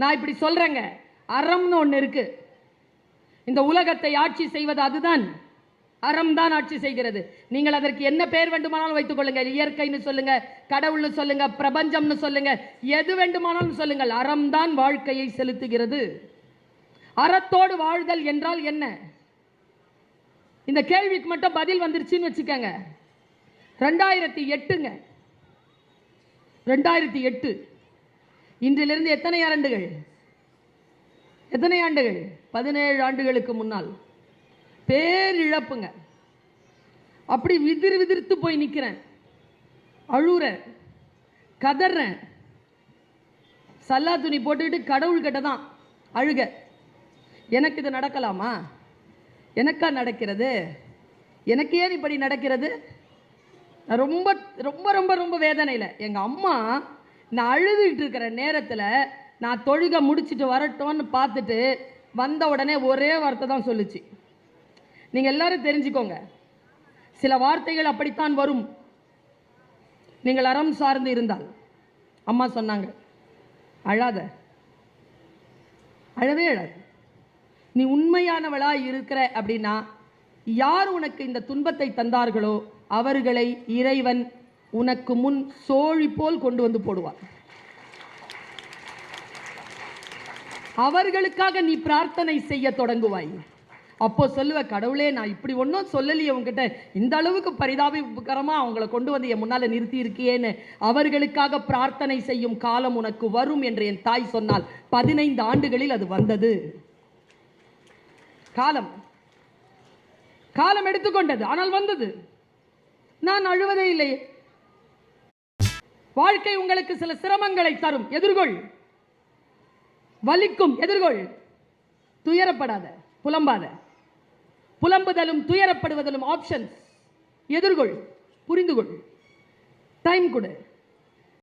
நான் இப்படி சொல்கிறேங்க அறம்னு ஒன்று இருக்குது இந்த உலகத்தை ஆட்சி செய்வது அதுதான். அறம் தான் ஆட்சி செய்கிறது. நீங்கள் அதற்கு என்ன பெயர் வேண்டுமானாலும் வைத்துக் கொள்ளுங்கள் இயற்கைன்னு சொல்லுங்க கடவுள்னு சொல்லுங்க பிரபஞ்சம்னு சொல்லுங்க எது வேண்டுமானாலும் சொல்லுங்கள். அறம் தான் வாழ்க்கையை செலுத்துகிறது. அறத்தோடு வாழ்தல் என்றால் என்ன? இந்த கேள்விக்கு மட்டும் பதில் வந்துருச்சுன்னு வச்சுக்கோங்க. ரெண்டாயிரத்தி எட்டுங்க. ரெண்டாயிரத்தி எட்டு. இன்றிலிருந்து எத்தனை ஆண்டுகள்? எத்தனை ஆண்டுகள்? பதினேழு ஆண்டுகளுக்கு முன்னால். பேரிழப்புங்க. அப்படி விதிர் விதிர்த்து போய் நிற்கிறேன் அழுகிறேன் கதறேன் சல்லா துணி போட்டுக்கிட்டு கடவுள்கிட்ட தான் அழுக. எனக்கு இது நடக்கலாமா? எனக்கா நடக்கிறது? எனக்கு ஏன் இப்படி நடக்கிறது? ரொம்ப ரொம்ப ரொம்ப ரொம்ப வேதனையில். எங்கள் அம்மா நான் அழுதுகிட்டு இருக்கிற நேரத்தில் நான் தொழுக முடிச்சிட்டு வரட்டும்னு பார்த்துட்டு வந்த உடனே ஒரே வார்த்தை தான் சொல்லுச்சு. நீங்கள் எல்லாரும் தெரிஞ்சுக்கோங்க. சில வார்த்தைகள் அப்படித்தான் வரும். நீங்கள் அறம் சார்ந்து இருந்தால். அம்மா சொன்னாங்க அழாத. அழவே அழாது. நீ உண்மையானவளா இருக்கிற அப்படின்னா யார் உனக்கு இந்த துன்பத்தை தந்தார்களோ அவர்களை இறைவன் உனக்கு முன் சோழி போல் கொண்டு வந்து போடுவார் அவர்களுக்காக நீ பிரார்த்தனை செய்ய தொடங்குவாய். அப்போ சொல்லுவ கடவுளே நான் இப்படி ஒன்றும் சொல்லலையே உங்ககிட்ட இந்த அளவுக்கு பரிதாபகரமா அவங்கள கொண்டு வந்து என் முன்னால நிறுத்தி இருக்கியேன்னு அவர்களுக்காக பிரார்த்தனை செய்யும் காலம் உனக்கு வரும் என்று என் தாய் சொன்னால் பதினைந்து ஆண்டுகளில் அது வந்தது. காலம். காலம் எடுத்துக்கொண்டது. ஆனால் வந்தது. நான் அழுவதே இல்லை வாழ்க்கை உங்களுக்கு சில சிரமங்களை தரும். எதிர்கொள். வலிக்கும். எதிர்கொள். துயரப்படாத. புலம்பாத. புலம்புதலும் துயரப்படுவதிலும் ஆப்ஷன்ஸ் எதிர்கொள். புரிந்து கொள் டைம் கொடு.